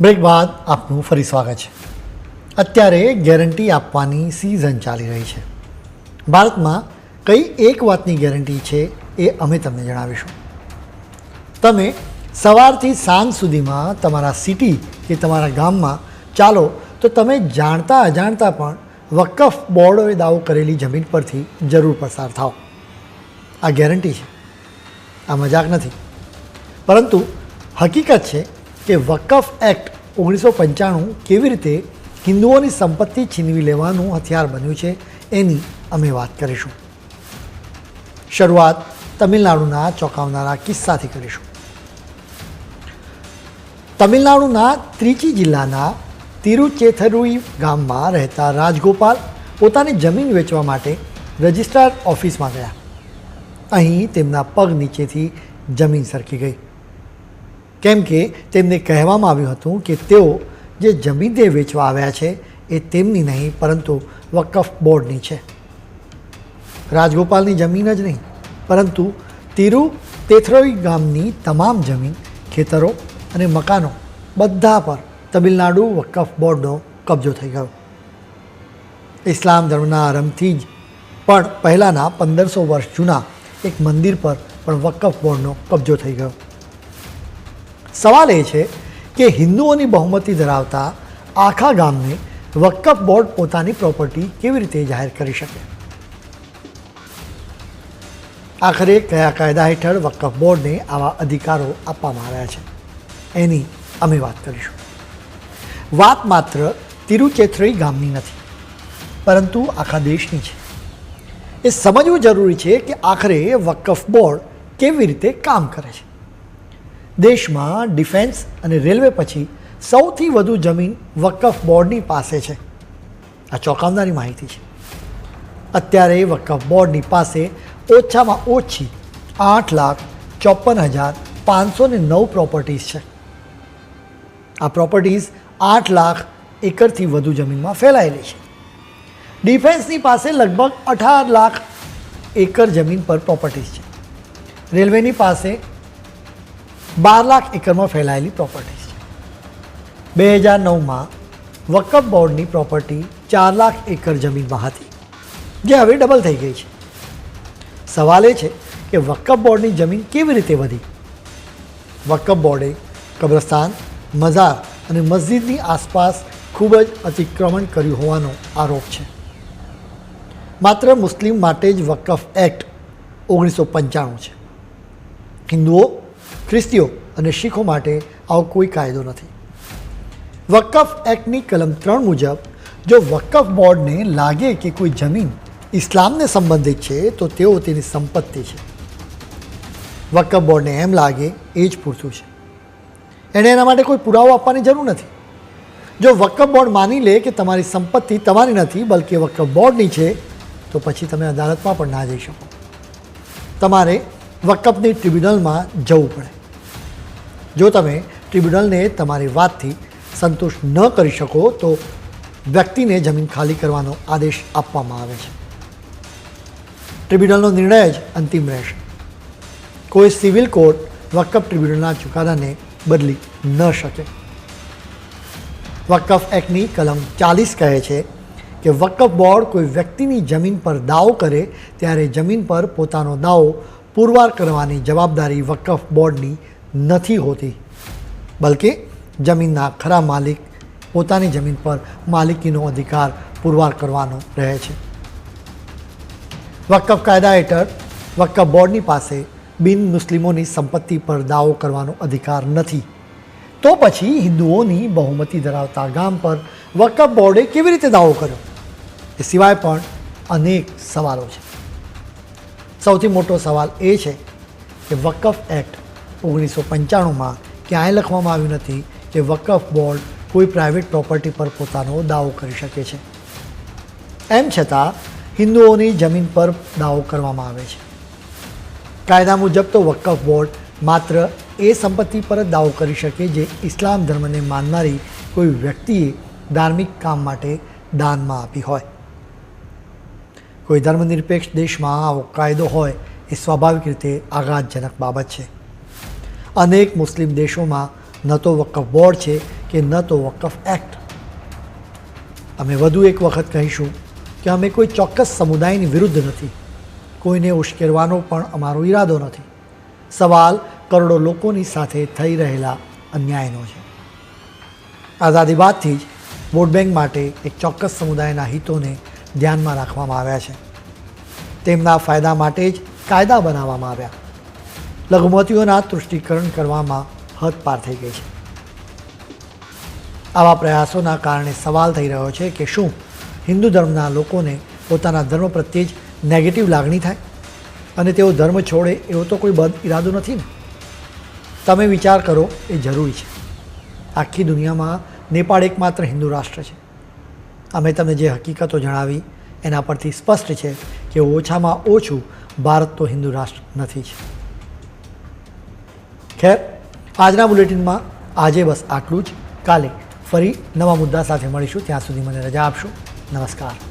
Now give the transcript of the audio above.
Break બાદ આપનું ફરી સ્વાગત છે. અત્યારે ગેરંટી આપવાની સિઝન ચાલી રહી છે. ભારતમાં કઈ એક વાતની ગેરંટી છે એ અમે તમને જણાવીશું. તમે સવારથી સાંજ સુધીમાં તમારા સિટી કે તમારા ગામમાં ચાલો તો તમે જાણતા અજાણતા પણ વકફ બોર્ડોએ દાવો કરેલી જમીન પરથી જરૂર પસાર થાઓ. આ ગેરંટી છે. આ મજાક નથી. પરંતુ હકીકત છે કે વકફ એક્ટ ઓગણીસો પંચાણું કેવી રીતે હિન્દુઓની સંપત્તિ છીનવી લેવાનું હથિયાર બન્યું છે એની અમે વાત કરીશું. શરૂઆત તમિલનાડુના ચોંકાવનારા કિસ્સાથી કરીશું. તમિલનાડુના ત્રિચી જિલ્લાના તિરુચેથરુઈ ગામમાં રહેતા રાજગોપાલ પોતાની જમીન વેચવા માટે રજિસ્ટ્રાર ઓફિસમાં ગયા. અહીં તેમના પગ નીચેથી જમીન સરકી ગઈ. કેમ કે તેમને કહેવામાં આવ્યું હતું કે તેઓ જે જમીન તે વેચવા આવ્યા છે એ તેમની નહીં, પરંતુ વકફ બોર્ડની છે. રાજગોપાલની જમીન જ નહીં, પરંતુ તિરુ તેથરોઈ ગામની તમામ જમીન, ખેતરો અને મકાનો બધા પર તમિલનાડુ વકફ બોર્ડનો કબજો થઈ ગયો. ઇસ્લામ ધર્મના આરંભથી જ, પણ પહેલાંના પંદરસો વર્ષ જૂના એક મંદિર પર પણ વકફ બોર્ડનો કબજો થઈ ગયો. સવાલ એ છે કે હિન્દુઓની બહુમતી ધરાવતા આખા ગામને વકફ બોર્ડ પોતાની પ્રોપર્ટી કેવી રીતે જાહેર કરી શકે? આખરે કયા કાયદા હેઠળ વકફ બોર્ડને આવા અધિકારો આપવામાં આવ્યા છે? એની અમે વાત કરીશું. વાત માત્ર તિરુચેથરઈ ગામની નથી, પરંતુ આખા દેશની છે. એ સમજવું જરૂરી છે કે આખરે વકફ બોર્ડ કેવી રીતે કામ કરે છે? દેશમાં ડિફેન્સ અને રેલવે પછી સૌથી વધુ જમીન વકફ બોર્ડની પાસે છે. આ ચોંકાવનારી માહિતી છે. અત્યારે વકફ બોર્ડની પાસે ઓછામાં ઓછી આઠ લાખ ચોપન હજાર પાંચસો ને નવ પ્રોપર્ટીઝ છે. આ પ્રોપર્ટીઝ આઠ લાખ એકરથી વધુ જમીનમાં ફેલાયેલી છે. ડિફેન્સની પાસે લગભગ અઢાર લાખ એકર જમીન પર પ્રોપર્ટીઝ છે. રેલવેની પાસે બાર લાખ એકરમાં ફેલાયેલી પ્રોપર્ટી છે બે હજાર નવમાં વકફ બોર્ડની પ્રોપર્ટી ચાર લાખ એકર જમીનમાં હતી, જે હવે ડબલ થઈ ગઈ છે. સવાલ એ છે કે વકફ બોર્ડની જમીન કેવી રીતે વધી? વકફ બોર્ડે કબ્રસ્તાન, મઝાર અને મસ્જિદની આસપાસ ખૂબ જ અતિક્રમણ કર્યું હોવાનો આરોપ છે. માત્ર મુસ્લિમ માટે જ વકફ એક્ટ ઓગણીસો પંચાણું છે. હિન્દુઓ ખ્રિસ્તીઓ અને શીખો માટે આવો કોઈ કાયદો નથી. વકફ એક્ટની કલમ ત્રણ મુજબ, જો વકફ બોર્ડને લાગે કે કોઈ જમીન ઇસ્લામને સંબંધિત છે, તો તેઓ તેની સંપત્તિ છે. વકફ બોર્ડને એમ લાગે એ જ પૂરતું છે. એણે એના માટે કોઈ પુરાવો આપવાની જરૂર નથી. જો વકફ બોર્ડ માની લે કે તમારી સંપત્તિ તમારી નથી, બલકે વકફ બોર્ડની છે, તો પછી તમે અદાલતમાં પણ ના જઈ શકો. તમારે વકફની ટ્રિબ્યુનલમાં જવું પડે. જો તમે ટ્રિબ્યુનલને તમારી વાતથી સંતુષ્ટ ન કરી શકો, તો વ્યક્તિને જમીન ખાલી કરવાનો આદેશ આપવામાં આવે છે. ટ્રિબ્યુનલનો નિર્ણય જ અંતિમ રહેશે. કોઈ સિવિલ કોર્ટ વકફ ટ્રિબ્યુનલના ચુકાદાને બદલી ન શકે. વકફ એક્ટની કલમ ચાલીસ કહે છે કે વકફ બોર્ડ કોઈ વ્યક્તિની જમીન પર દાવો કરે, ત્યારે જમીન પર પોતાનો દાવો પુરવાર કરવાની જવાબદારી વકફ બોર્ડની નથી હોતી. બલકે જમીનના ખરા માલિક પોતાની જમીન પર માલિકીનો અધિકાર પુરવાર કરવાનો રહે છે. વકફ કાયદા હેઠળ વકફ બોર્ડની પાસે બિન મુસ્લિમોની સંપત્તિ પર દાવો કરવાનો અધિકાર નથી. તો પછી હિન્દુઓની બહુમતી ધરાવતા ગામ પર વકફ બોર્ડે કેવી રીતે દાવો કર્યો? એ સિવાય પણ અનેક સવાલો છે. સૌથી મોટો સવાલ એ છે કે વકફ એક્ટ ઓગણીસો પંચાણુંમાં ક્યાંય લખવામાં આવ્યું નથી કે વકફ બોર્ડ કોઈ પ્રાઇવેટ પ્રોપર્ટી પર પોતાનો દાવો કરી શકે છે. એમ છતાં હિન્દુઓની જમીન પર દાવો કરવામાં આવે છે. કાયદા મુજબ તો વકફ બોર્ડ માત્ર એ સંપત્તિ પર જ દાવો કરી શકે જે ઇસ્લામ ધર્મને માનનારી કોઈ વ્યક્તિએ ધાર્મિક કામ માટે દાનમાં આપી હોય. કોઈ ધર્મનિરપેક્ષ દેશમાં આવો કાયદો હોય એ સ્વાભાવિક રીતે આઘાતજનક બાબત છે. અનેક મુસ્લિમ દેશોમાં ન તો વકફ બોર્ડ છે કે ન તો વકફ એક્ટ. અમે વધુ એક વખત કહીશું કે અમે કોઈ ચોક્કસ સમુદાયની વિરુદ્ધ નથી. કોઈને ઉશ્કેરવાનો પણ અમારો ઈરાદો નથી. સવાલ કરોડો લોકોની સાથે થઈ રહેલા અન્યાયનો છે. આઝાદી બાદથી જ વોટ બેંક માટે એક ચોક્કસ સમુદાયના હિતોને ધ્યાનમાં રાખવામાં આવ્યા છે. તેમના ફાયદા માટે જ કાયદા બનાવવામાં આવ્યા. લઘુમતીઓના તૃષ્ટિકરણ કરવામાં હદ પાર થઈ ગઈ છે. આવા પ્રયાસોના કારણે સવાલ થઈ રહ્યો છે કે શું હિન્દુ ધર્મના લોકોને પોતાના ધર્મ પ્રત્યે જ નેગેટિવ લાગણી થાય? અને તેઓ ધર્મ છોડે એવો તો કોઈ બદ ઇરાદો નથી ને? તમે વિચાર કરો, એ જરૂરી છે. આખી દુનિયામાં નેપાળ એકમાત્ર હિન્દુ રાષ્ટ્ર છે. અમે તમને જે હકીકતો જણાવી, એના પરથી સ્પષ્ટ છે કે ઓછામાં ઓછું ભારત તો હિન્દુ રાષ્ટ્ર નથી જ. ખેર, આજના બુલેટિનમાં આજે બસ આટલું જ. કાલે ફરી નવા મુદ્દા સાથે મળીશું. ત્યાં સુધી મને રજા આપશો. નમસ્કાર.